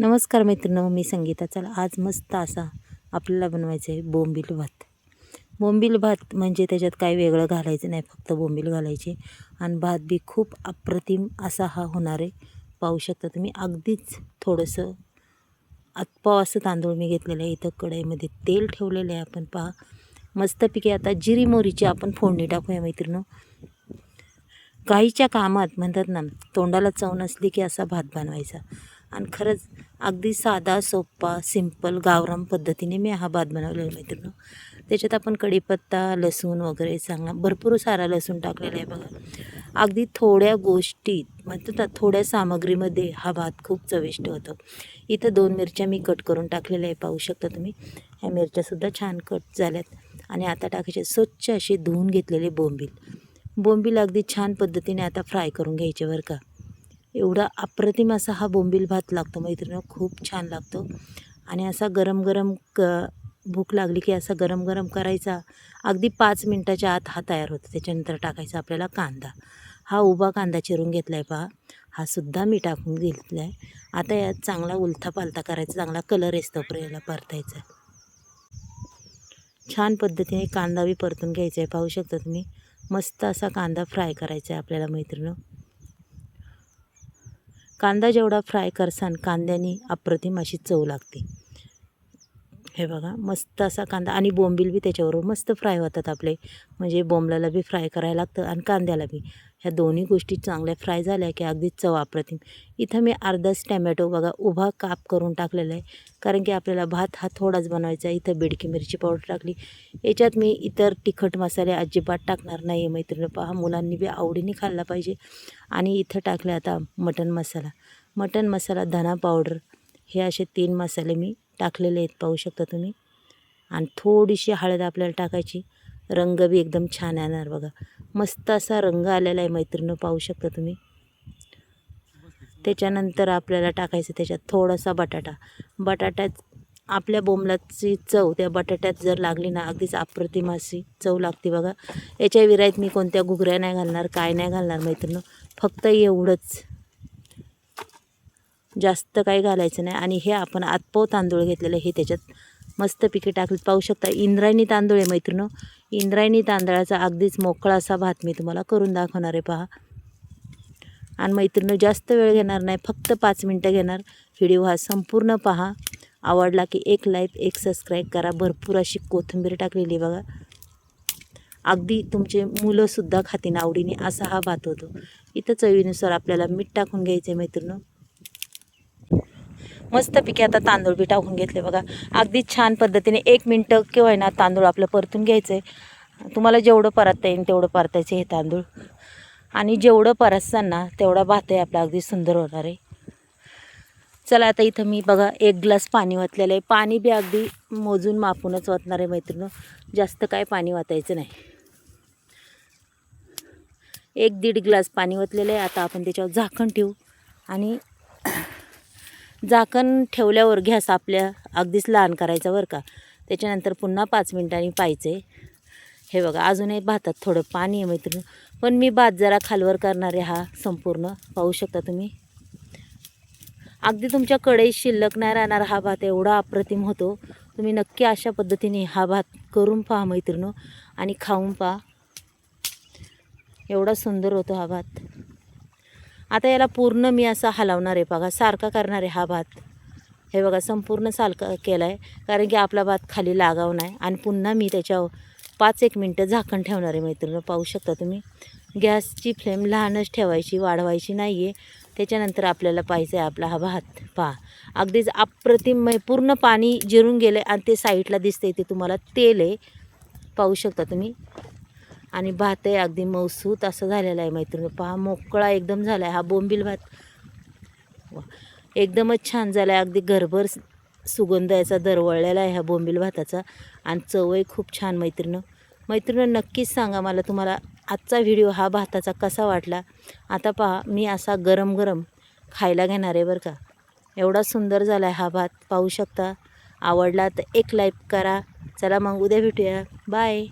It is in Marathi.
नमस्कार मित्रांनो मी संगीता. चला आज मस्त असा आपल्याला बनवायचं आहे बोंबील भात. बोंबील भात म्हणजे त्याच्यात काही वेगळं घालायचं नाही फक्त बोंबील घालायचे. आणि भात बी खूप अप्रतिम असा हा होणार आहे. पाहू शकता तुम्ही अगदीच थोडंसं आतपाव असं तांदूळ मी घेतलेलं आहे. इथं कढईमध्ये तेल ठेवलेलं आहे आपण पहा. मस्तपैकी आता जिरी मोरीची आपण फोडणी टाकूया मैत्रिणो काहीच्या कामात म्हणतात ना तोंडाला चव नसली की असा भात बनवायचा. आणि खरंच अगदी साधा सोपा सिंपल गावराम पद्धतीने मी हा भात बनवलेला आहे मित्रांनो. त्याच्यात आपण कढीपत्ता लसूण वगैरे चांगला भरपूर सारा लसूण टाकलेला आहे बघा. अगदी थोड्या गोष्टीत म्हणतो ना थोड्या सामग्रीमध्ये हा भात खूप चविष्ट होतो. इथं दोन मिरच्या मी कट करून टाकलेल्या आहे पाहू शकता तुम्ही. ह्या मिरच्यासुद्धा छान कट झाल्यात आणि आता टाकायचे स्वच्छ असे धुवून घेतलेले बोंबील. बोंबील अगदी छान पद्धतीने आता फ्राय करून घ्यायचे बरं का. एवढा अप्रतिम असा हा बोंबील भात लागतो. मैत्रिणी खूप छान लागतो. आणि असा गरम गरम क भूक लागली की असा गरम गरम करायचा. अगदी पाच मिनटाच्या आत हा तयार होतो. त्याच्यानंतर टाकायचा आपल्याला कांदा. हा उभा कांदा चिरून घेतला आहे पहा. हा सुद्धा मी टाकून घेतला आहे आता यात चांगला उलथा पालथा करायचा. चांगला कलर येतो याला परतायचा. छान पद्धतीने कांदा बी परतून घ्यायचा आहे. पाहू शकता तुम्ही. मस्त असा कांदा फ्राय करायचा आहे आपल्याला मैत्रिणी कांदा जेवढा फ्राय करसान कांद्याने अप्रतिम अशी चव लागते. हे बघा मस्त असा कांदा. आणि बोंबील बी त्याच्याबरोबर मस्त फ्राय होतात आपले. म्हणजे बोंबलाला बी फ्राय करायला लागतं आणि कांद्याला बी. ह्या दोन्ही गोष्टी चांगल्या फ्राय झाल्या की अगदीच चव अप्रतिम. इथं मी अर्धाच टॅमॅटो बघा उभा काप करून टाकलेला आहे. कारण की आपल्याला भात हा थोडाच बनवायचा आहे. इथं बेडकी मिरची पावडर टाकली. याच्यात मी इतर तिखट मसाले अजिबात टाकणार नाही आहे मैत्रिणी. पहा मुलांनी बी आवडीने खाल्ला पाहिजे. आणि इथं टाकले आता मटन मसाला. मटन मसाला धना पावडर हे असे तीन मसाले मी टाकलेले आहेत पाहू शकता तुम्ही. आणि थोडीशी हळद आपल्याला टाकायची. रंग बी एकदम छान येणार बघा. मस्त असा रंग आलेला आहे मैत्रिणं पाहू शकता तुम्ही. त्याच्यानंतर आपल्याला टाकायचं त्याच्यात थोडासा बटाटा. बटाट्यात आपल्या बोंबलाची चव त्या बटाट्यात जर लागली ना अगदीच अप्रतिम अशी चव लागते बघा. याच्या विराईत मी कोणत्या घुगऱ्या नाही घालणार काय नाही घालणार मैत्रिणं फक्त एवढंच. जास्त काही घालायचं नाही. आणि हे आपण आतपाव तांदूळ घेतलेलं हे त्याच्यात मस्त पिके टाकली. पाहू शकता इंद्रायणी तांदूळ आहे मैत्रिणी. इंद्रायणी तांदळाचा अगदीच मोकळा असा भात मी तुम्हाला करून दाखवणार आहे पहा. आणि मैत्रिणी जास्त वेळ घेणार नाही फक्त पाच मिनटं घेणार. व्हिडिओ हा संपूर्ण पहा. आवडला की एक लाईक एक सबस्क्राईब करा. भरपूर अशी कोथिंबीर टाकलेली बघा. अगदी तुमचे मुलंसुद्धा खातीन आवडीने असा हा भात होतो. इथं चवीनुसार आपल्याला मीठ टाकून घ्यायचं आहे मैत्रिणी. मस्तपैकी आता तांदूळ बी टाकून घेतले बघा. अगदी छान पद्धतीने एक मिनटं किंवा ना तांदूळ आपलं परतून घ्यायचं आहे तुम्हाला जेवढं परतता येईल तेवढं परतायचं हे तांदूळ. आणि जेवढं परतताना तेवढा भात आहे आपला अगदी सुंदर होणार आहे. चला आता इथं मी बघा एक ग्लास पाणी वाचलेलं आहे. पाणी बी अगदी मोजून मापूनच वाचणार आहे मैत्रिणी जास्त काय पाणी वाचायचं नाही. एक दीड ग्लास पाणी वाचलेलं आहे. आता आपण त्याच्यावर झाकण ठेवू. आणि झाकण ठेवल्यावर घ्यास आपल्या अगदीच लहान करायचा बरं का. त्याच्यानंतर पुन्हा पाच मिनटांनी पाहिजे हे बघा अजूनही भातात थोडं पाणी आहे मैत्रिणी. पण मी भात जरा खालवर करणारे हा संपूर्ण. पाहू शकता तुम्ही? अगदी तुमच्या कढईत शिल्लक नाही राहणार हा भात एवढा अप्रतिम होतो. तुम्ही नक्की अशा पद्धतीने हा भात करून पहा मैत्रिणी आणि खाऊन पहा. एवढा सुंदर होतो हा भात. आता याला पूर्ण मी असा हलवणार आहे बघा सारखा करणार आहे हा भात. हे बघा संपूर्ण सारखा केला आहे कारण की आपला भात खाली लागाव नाही. आणि पुन्हा मी त्याच्यावर पाच एक मिनटं झाकण ठेवणार आहे मैत्रिणी पाहू शकता तुम्ही. गॅसची फ्लेम लहानच ठेवायची वाढवायची नाही आहे त्याच्यानंतर आपल्याला पाहिजे आहे आपला हा भात. पहा अगदीच अप्रतिम म्हणजे पूर्ण पाणी जिरून गेलं आहे आणि ते साईडला दिसते ते तुम्हाला तेल आहे. पाहू शकता तुम्ही. आणि भातही अगदी मौसूत असं झालेला आहे मैत्रिणी. पहा मोकळा एकदम झाला आहे हा बोंबील भात. एकदमच छान झाला आहे अगदी घरभर सुगंध याचा दरवळलेला आहे ह्या बोंबील भाताचा. आणि चवही खूप छान मैत्रिणं. मैत्रिणं नक्कीच सांगा मला तुम्हाला आजचा व्हिडिओ हा भाताचा कसा वाटला? आता पहा मी असा गरम गरम खायला घेणार आहे बरं का. एवढा सुंदर झाला आहे हा भात. पाहू शकता. आवडला तर एक लाईक करा. चला मग उद्या भेटूया. बाय